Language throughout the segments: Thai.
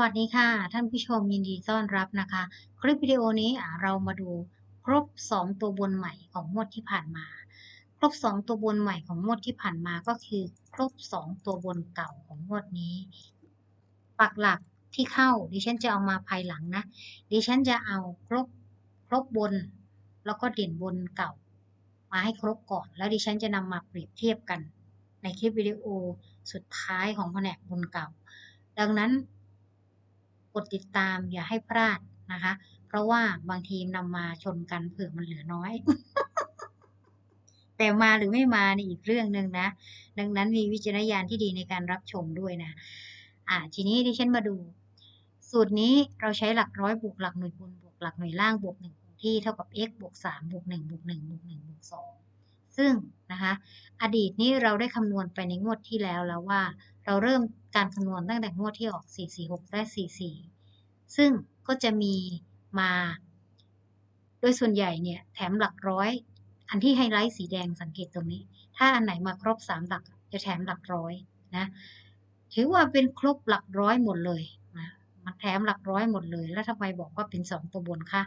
วัสดีค่ะ ท่านผู้ชมยินดีต้อนรับนะคะ คลิปวิดีโอนี้เรามาดูครบ 2 ตัวบนใหม่ของงวดที่ผ่านมา ครบ 2 ตัวบนใหม่ของงวดที่ผ่านมาก็คือ ครบ 2 ตัวบนเก่าของงวดนี้ ปักหลักที่เข้าดิฉันจะเอามาภายหลังนะดิฉันจะเอาครบครบบน แล้วก็เด่นบนเก่า มาให้ครบก่อน แล้วดิฉันจะนำมาเปรียบเทียบกัน ในคลิปวิดีโอสุดท้ายของแผนกบนเก่า ดังนั้น กดติดตามอย่าให้พลาดนะคะ เพราะว่าบางทีนำมาชนกันเผื่อมันเหลือน้อย แต่มาหรือไม่มาในอีกเรื่องหนึ่งนะ ดังนั้นมีวิจารณญาณที่ดีในการรับชมด้วยนะ อ่าทีนี้ดิฉันมาดู สูตรนี้เราใช้หลักร้อยบวกหลักหน่วยบนบวกหลักหน่วยล่างบวกหนึ่งคงที่เท่ากับ x บวกสามบวกหนึ่งบวกหนึ่งบวกหนึ่งบวกสอง ซึ่งนะคะอดีตนี้เราได้คำนวณไปในงวดที่แล้วแล้วว่า เราเริ่มการคำนวณตั้งแต่งวดที่ออก 446และ44 ซึ่งก็จะมีมา โดยส่วนใหญ่เนี่ยแถมหลักร้อย อันที่ไฮไลท์สีแดงสังเกตตรงนี้ ถ้าอันไหนมาครบ 3 หลักจะแถมหลักร้อยนะถือว่าเป็นครบหลักร้อยหมดเลยนะมันแถมหลักร้อยหมดเลย แล้วทำไมบอกว่าเป็น 2 ตัวบนคะ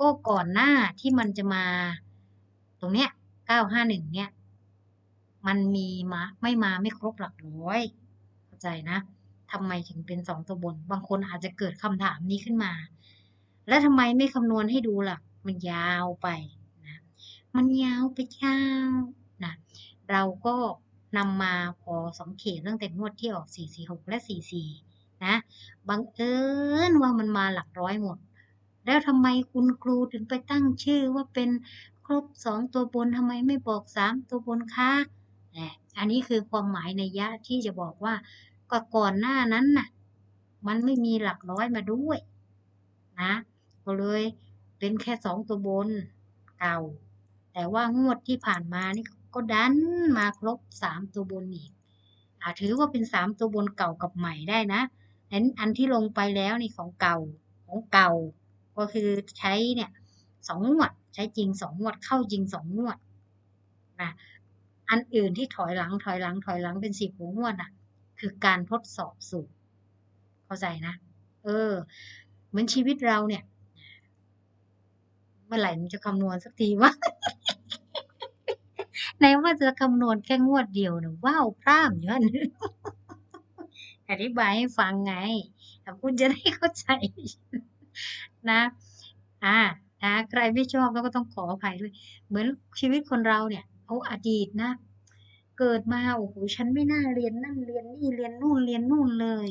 ก็ก่อนหน้าที่มันจะมาตรงเนี้ย 951 เนี่ย มันมีมาไม่มาไม่ครบหลักร้อย เข้าใจนะทำไมถึงเป็นสองตัวบน บางคนอาจจะเกิดคำถามนี้ขึ้นมา แล้วทำไมไม่คำนวณให้ดูล่ะ มันยาวไปนะ มันยาวไปยาวนะ เราก็นำมาพอสังเกตตั้งแต่งวดที่ออก 446 และ 44 นะ บังเอิญว่ามันมาหลักร้อยหมด แล้วทำไมคุณครูถึงไปตั้งชื่อว่าเป็น ครบสองตัวบนทำไมไม่บอกสามตัวบนคะอันนี้คือความหมายในยะที่จะบอกว่าก็ก่อนหน้านั้นน่ะ มันไม่มีหลักร้อยมาด้วยนะก็เลยเป็นแค่สองตัวบนเก่า แต่ว่างวดที่ผ่านมานี่ก็ดันมาครบสามตัวบนอีกอาถือว่าเป็นสามตัวบนเก่ากับใหม่ได้นะอันอันที่ลงไปแล้วนี่ของเก่าของเก่า ก็คือใช้เนี่ยสองงวด ใช้จริงสองงวด เข้าจริงสองงวดนะอันอื่นที่ถอยหลังถอยหลังถอยหลังเป็นสิบหัวงวดอะ คือการทดสอบสูตรเข้าใจนะ เออ เหมือนชีวิตเราเนี่ย เมื่อไหร่มันจะคำนวณสักทีวะในว่าจะคำนวณแค่งวดเดียวนะว้าวพร่ามอยู่นั่นอธิบายให้ฟังไงแต่คุณจะได้เข้าใจนะ อ่า นะใครไม่ชอบเราก็ต้องขออภัยด้วย เหมือนชีวิตคนเราเนี่ยเอาอดีตนะ เกิดมาโอ้โหฉันไม่น่าเรียนนั่นเรียนนี่เรียนนู่นเรียนนู่นเลย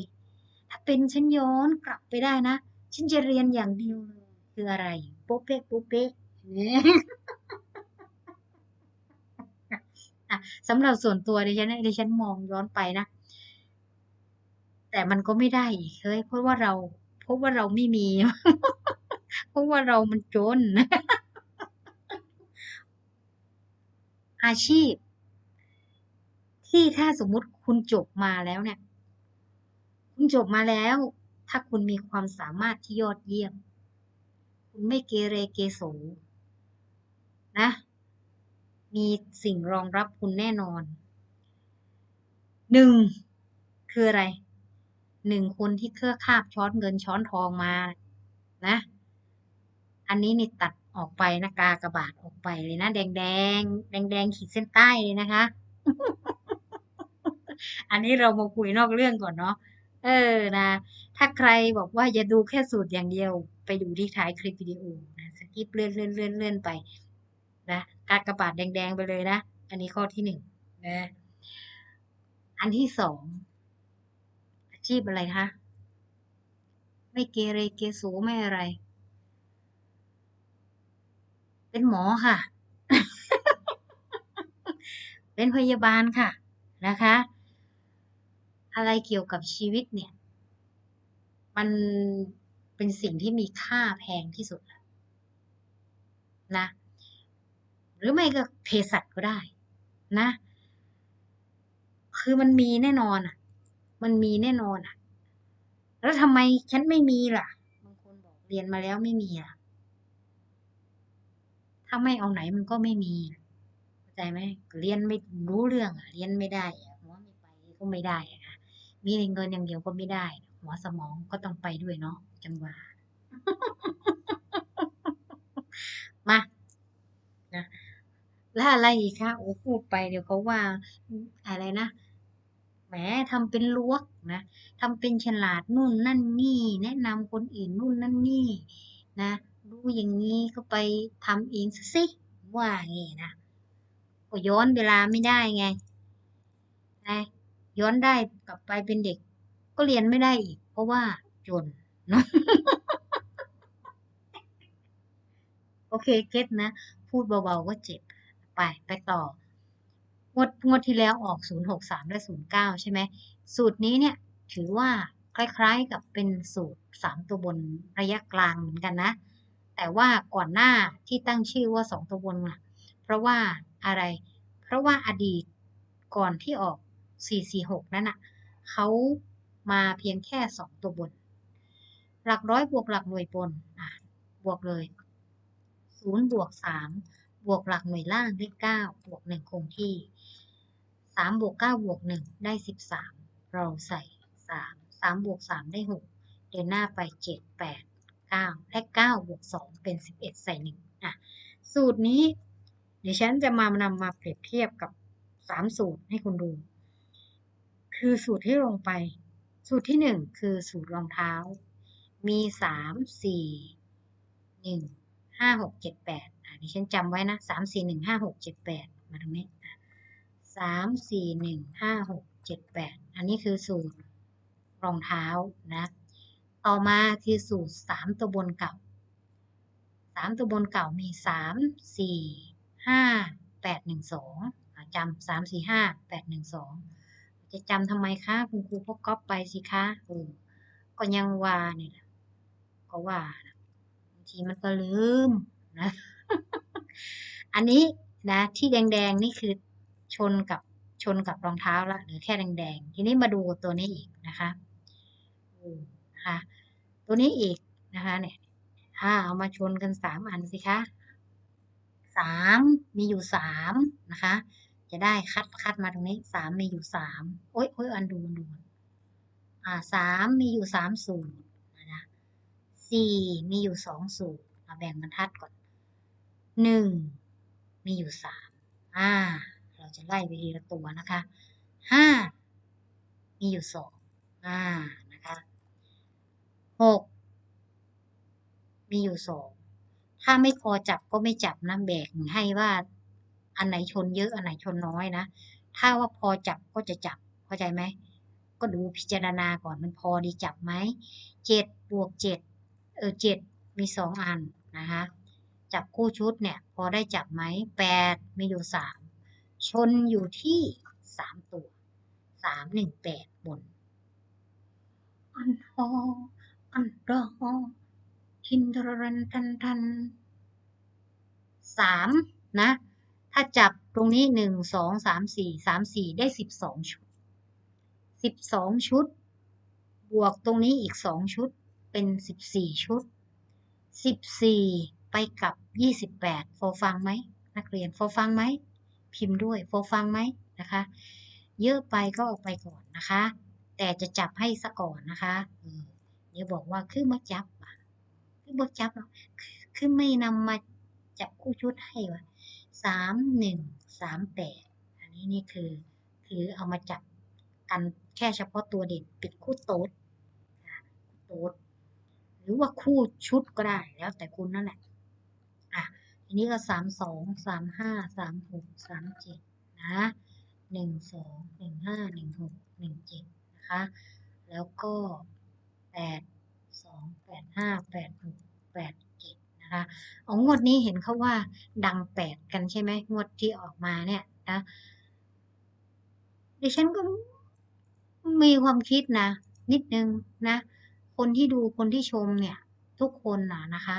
ถ้าเป็นฉันย้อนกลับไปได้นะฉันจะเรียนอย่างเดียวเลยคืออะไรโป๊เป๊ะโป๊เป๊ะเนี่ยสำหรับส่วนตัวดิฉันนะดิฉันมองย้อนไปนะ แต่มันก็ไม่ได้อีกเฮ้ยเพราะว่าเราเพราะว่าเราไม่มี เพราะว่าเรามันจน อาชีพ ที่ถ้าสมมุติคุณจบมาแล้วเนี่ย คุณจบมาแล้ว ถ้าคุณมีความสามารถที่ยอดเยี่ยม คุณไม่เกเรเกโสนะ มีสิ่งรองรับคุณแน่นอน หนึ่ง คืออะไรหนึ่งคนที่เครือคาบช้อนเงินช้อนทองมานะ อันนี้นี่ตัดออกไปนะกากระบาดออกไปเลยนะแดงแดงแดงแดงขีดเส้นใต้เลยนะคะ อันนี้เรามาคุยนอกเรื่องก่อนเนาะเออนะ ถ้าใครบอกว่าอย่าดูแค่สูตรอย่างเดียว ไปดูที่ท้ายคลิปวิดีโอนะสกิปเลื่อนเลื่อนเลื่อนเลื่อนไปนะกากระบาดแดงๆไปเลยนะ อันนี้ข้อที่หนึ่งนะอันที่สองอาชีพอะไรคะไม่เกเรเกโสไม่อะไร เป็นหมอค่ะ เป็นพยาบาลค่ะนะคะ อะไรเกี่ยวกับชีวิตเนี่ย มันเป็นสิ่งที่มีค่าแพงที่สุดนะ หรือไม่ก็เภสัชก็ได้นะ คือมันมีแน่นอนอะ มันมีแน่นอนอะ แล้วทำไมฉันไม่มีล่ะ บางคนบอกเรียนมาแล้วไม่มีอะ ถ้าไม่เอาไหนมันก็ไม่มีเข้าใจไหมเรียนไม่รู้เรื่องอะเรียนไม่ได้หัวไม่ไปก็ไม่ได้อะมีเงินอย่างเดียวก็ไม่ได้ หัวสมองก็ต้องไปด้วยเนาะจังหวะมานะแล้วอะไรอีกคะโอ้พูดไปเดี๋ยวเขาว่าอะไรนะแหมทำเป็นลวกนะทำเป็นฉลาดนู่นนั่นนี่ แนะนำคนอื่นนู่นนั่นนี่ นะ อย่างนี้ก็ไปทำเองซะสิว่างี้นะก็ย้อนเวลาไม่ได้ไงนะย้อนได้กลับไปเป็นเด็ก ก็เรียนไม่ได้อีก เพราะว่าจนเนาะโอเคเก็ตนะ พูดเบาๆก็เจ็บ ไปไปต่องวดงวดที่แล้วออก 063 และ 09 ใช่ไหม สูตรนี้เนี่ยถือว่าคล้ายๆกับเป็นสูตร 3 ตัวบนระยะกลางเหมือนกันนะ แต่ว่าก่อนหน้าที่ตั้งชื่อว่า2ตัวบนนะเพราะว่าอะไร เพราะว่าอดีตก่อนที่ออก 446 นั่นน่ะเขามาเพียงแค่ 2 ตัวบน หลักร้อยบวกหลักหน่วยบนอะบวกเลยศูนย์บวกสามบวกหลักหน่วยล่างได้เก้าบวกหนึ่งคงที่สามบวกเก้าบวกหนึ่งได้สิบสามเราใส่สามสามบวกสามได้หกเดินหน้าไปเจ็ ดแปดเก้าและเก้าบวกสองเป็นสิบเอ็ดใส่หนึ่งอะสูตรนี้ เดี๋ยวฉันจะมานำมาเปรียบเทียบกับสามสูตรให้คุณดู คือสูตรที่ลงไป สูตรที่หนึ่งคือสูตรรองเท้า มีสามสี่หนึ่งห้าหกเจ็ดแปดอ่าดิฉันจำไว้นะสามสี่หนึ่งห้าหกเจ็ดแปดมาตรงนี้สามสี่หนึ่งห้าหกเจ็ดแปดอันนี้คือสูตรรองเท้านะ ต่อมาคือสูตรสามตัวบนเก่าสามตัวบนเก่ามีสามสี่ห้าแปดหนึ่งสองจำสามสี่ห้าแปดหนึ่งสองจะจำทำไมคะคุณครูก็ก๊อปไปสิคะเออก็ยังว่าเนี่ยแหละก็ว่าบางทีมันก็ลืมนะ อันนี้นะที่แดงๆนี่คือชนกับชนกับรองเท้าละหรือแค่แดงๆ ทีนี้มาดูตัวนี้อีกนะคะ นะคะ ตัวนี้อีกนะคะเนี่ยอ่าเอามาชนกันสามอันสิคะสามมีอยู่สามนะคะ จะได้คัดคัดมาตรงนี้สามมีอยู่สามโอ้ยโอ้ยอันดูอันดูอ่าสามมีอยู่สามสูตรนะสี่มีอยู่สองสูตรมาแบ่งบรรทัดก่อนหนึ่งมีอยู่สามอ่า เราจะไล่ไปทีละตัวนะคะห้ามีอยู่สองอ่า หกมีอยู่สองถ้าไม่พอจับก็ไม่จับนะแบ่งให้ว่าอันไหนชนเยอะอันไหนชนน้อยนะถ้าว่าพอจับก็จะจับเข้าใจไหมก็ดูพิจารณาก่อนมันพอดีจับไหมเจ็ดบวกเจ็ดเออเจ็ดมีสองอันนะคะจับคู่ชุดเนี่ยพอได้จับไหมแปดมีอยู่สามชนอยู่ที่สามตัวสามหนึ่งแปดบนอันฮอ อันดอทินทรันทันทันสามนะ ถ้าจับตรงนี้หนึ่งสองสามสี่สามสี่ได้สิบสองชุดสิบสองชุด บวกตรงนี้อีกสองชุดเป็นสิบสี่ชุดสิบสี่ไปกับยี่สิบแปดโฟฟังไหมนักเรียนโฟฟังไหมพิมพ์ด้วยโฟฟังไหมนะคะ เยอะไปก็ออกไปก่อนนะคะ แต่จะจับให้ซะก่อนนะคะ เออเดี๋ยวบอกว่าคือมาจับคือบ่จับหรอกคือไม่นำมาจับคู่ชุดให้วะสามหนึ่งสามแปดอันนี้นี่คือ คือเอามาจับกันแค่เฉพาะตัวเด่นปิดคู่โต๊ดนะโต๊ดหรือว่าคู่ชุดก็ได้แล้วแต่คุณนั่นแหละอะทีนี้ก็สามสองสามห้าสามหกสามเจ็ดนะหนึ่งสองหนึ่งห้าหนึ่งหกหนึ่งเจ็ดนะคะ แล้วก็ แปดสองแปดห้าแปดหกแปดเจ็ดนะคะเอางวดนี้เห็นเขาว่าดังแปดกันใช่ไหมงวดที่ออกมาเนี่ยนะดิฉันก็มีความคิดนะ นิดนึงนะ คนที่ดูคนที่ชมเนี่ย ทุกคนนะนะคะ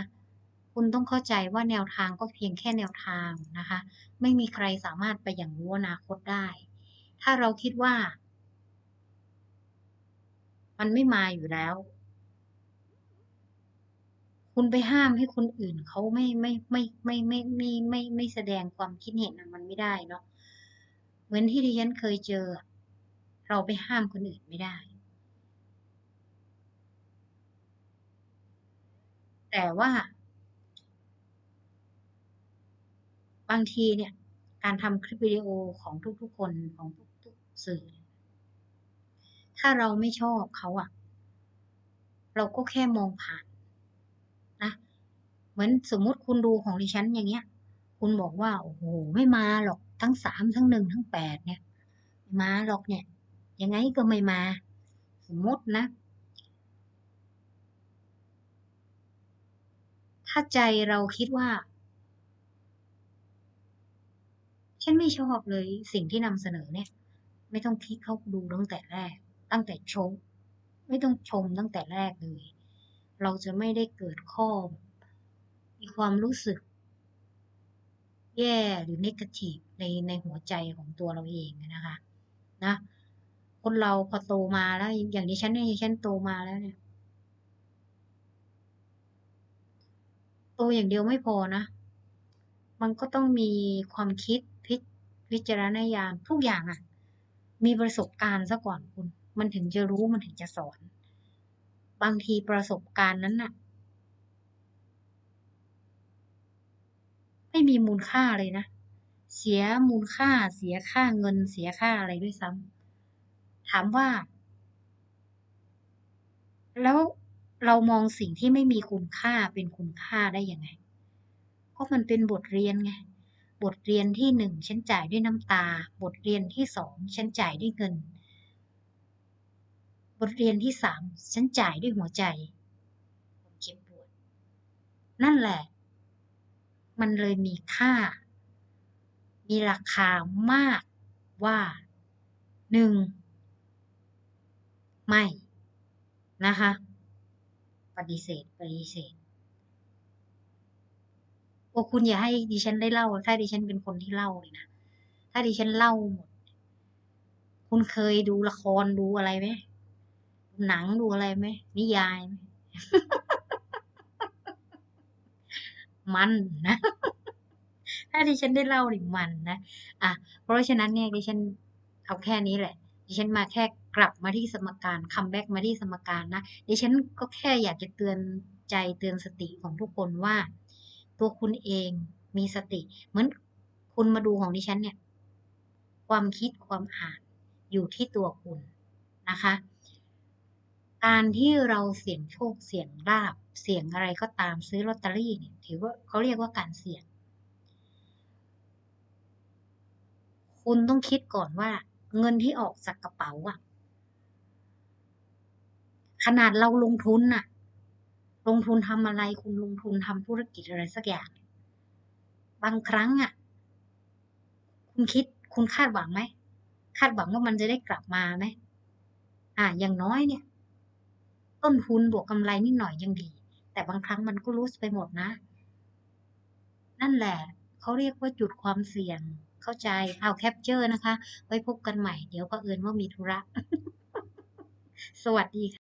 คุณต้องเข้าใจว่าแนวทางก็เพียงแค่แนวทางนะคะ ไม่มีใครสามารถไปอย่างรู้อนาคตได้ ถ้าเราคิดว่า มันไม่มาอยู่แล้ว คุณไปห้ามให้คนอื่นเขาไม่ไม่ไม่ไม่ไม่ไม่ไม่แสดงความคิดเห็นมันไม่ได้เนาะเหมือนที่ดิฉันเคยเจอ เราไปห้ามคนอื่นไม่ได้ แต่ว่า บางทีเนี่ย การทำคลิปวิดีโอของทุกๆคนของทุกๆสื่อ ถ้าเราไม่ชอบเขาอะเราก็แค่มองผ่านนะเหมือนสมมุติคุณดูของดิฉันอย่างเงี้ย คุณบอกว่าโอ้โฮไม่มาหรอกทั้ง3ทั้ง1ทั้ง8เนี่ยไม่มาหรอกเนี่ย ยังไงก็ไม่มา สมมตินะ ถ้าใจเราคิดว่า ฉันไม่ชอบเลยสิ่งที่นำเสนอเนี่ย ไม่ต้องคลิกเข้าดูตั้งแต่แรก ตั้งแต่ชมไม่ต้องชมตั้งแต่แรกเลย เราจะไม่ได้เกิดข้อ มีความรู้สึก แย่หรือเกาทิฟในในหัวใจของตัวเราเองนะคะนะคนเราพอโตมาแล้วอย่างดิฉันเนี่ยฉันโตมาแล้วเนี่ยโตอย่างเดียวไม่พอนะ มันก็ต้องมีความคิดพิวิจารณญาณทุกอย่างอะมีประสบการณ์เสียก่อนคุณ มันถึงจะรู้มันถึงจะสอน บางทีประสบการณ์นั้นน่ะ ไม่มีมูลค่าเลยนะ เสียมูลค่า เสียค่าเงิน เสียค่าอะไรด้วยซ้ำถามว่า แล้วเรามองสิ่งที่ไม่มีคุณค่าเป็นคุณค่าได้ยังไง?ก็มันเป็นบทเรียนไง บทเรียนที่1ฉันจ่ายด้วยน้ำตา บทเรียนที่2ฉันจ่ายด้วยเงิน บทเรียนที่3ฉันจ่ายด้วยหัวใจความเจ็บปวด นั่นแหละ มันเลยมีค่า มีราคามากว่า1ไม่นะคะ ปฏิเสธปฏิเสธโอ้คุณอย่าให้ดิฉันได้เล่า ถ้าดิฉันเป็นคนที่เล่าเลยนะถ้าดิฉันเล่าหมด คุณเคยดูละครดูอะไรไหม? หนังดูอะไรไหม?นิยายไหม?มันนะถ้าดิฉันได้เล่านี่มันนะอะเพราะฉะนั้นเนี่ยดิฉันเอาแค่นี้แหละ ดิฉันมาแค่กลับมาที่สมการคัมแบ็กมาที่สมการนะดิฉันก็แค่อยากจะเตือนใจเตือนสติของทุกคนว่า ตัวคุณเองมีสติ เหมือนคุณมาดูของดิฉันเนี่ย ความคิดความอ่านอยู่ที่ตัวคุณนะคะ การที่เราเสี่ยงโชคเสี่ยงลาภเสี่ยงอะไรก็ตามซื้อลอตเตอรี่เนี่ยถือว่าเขาเรียกว่าการเสี่ยง คุณต้องคิดก่อนว่า เงินที่ออกจากกระเป๋าอะขนาดเราลงทุนน่ะ ลงทุนทำอะไรคุณลงทุนทำธุรกิจอะไรสักอย่าง บางครั้งอะคุณคิดคุณคาดหวังไหม?คาดหวังว่ามันจะได้กลับมาไหม?อ่าอย่างน้อยเนี่ย ต้นทุนบวกกำไรนิดหน่อยยังดี แต่บางครั้งมันก็รู้ไปหมดนะ นั่นแหละเขาเรียกว่าจุดความเสี่ยง เข้าใจเอาแคปเจอร์นะคะ ไว้พบกันใหม่ เดี๋ยวก็เอินว่ามีธุระ สวัสดีค่ะ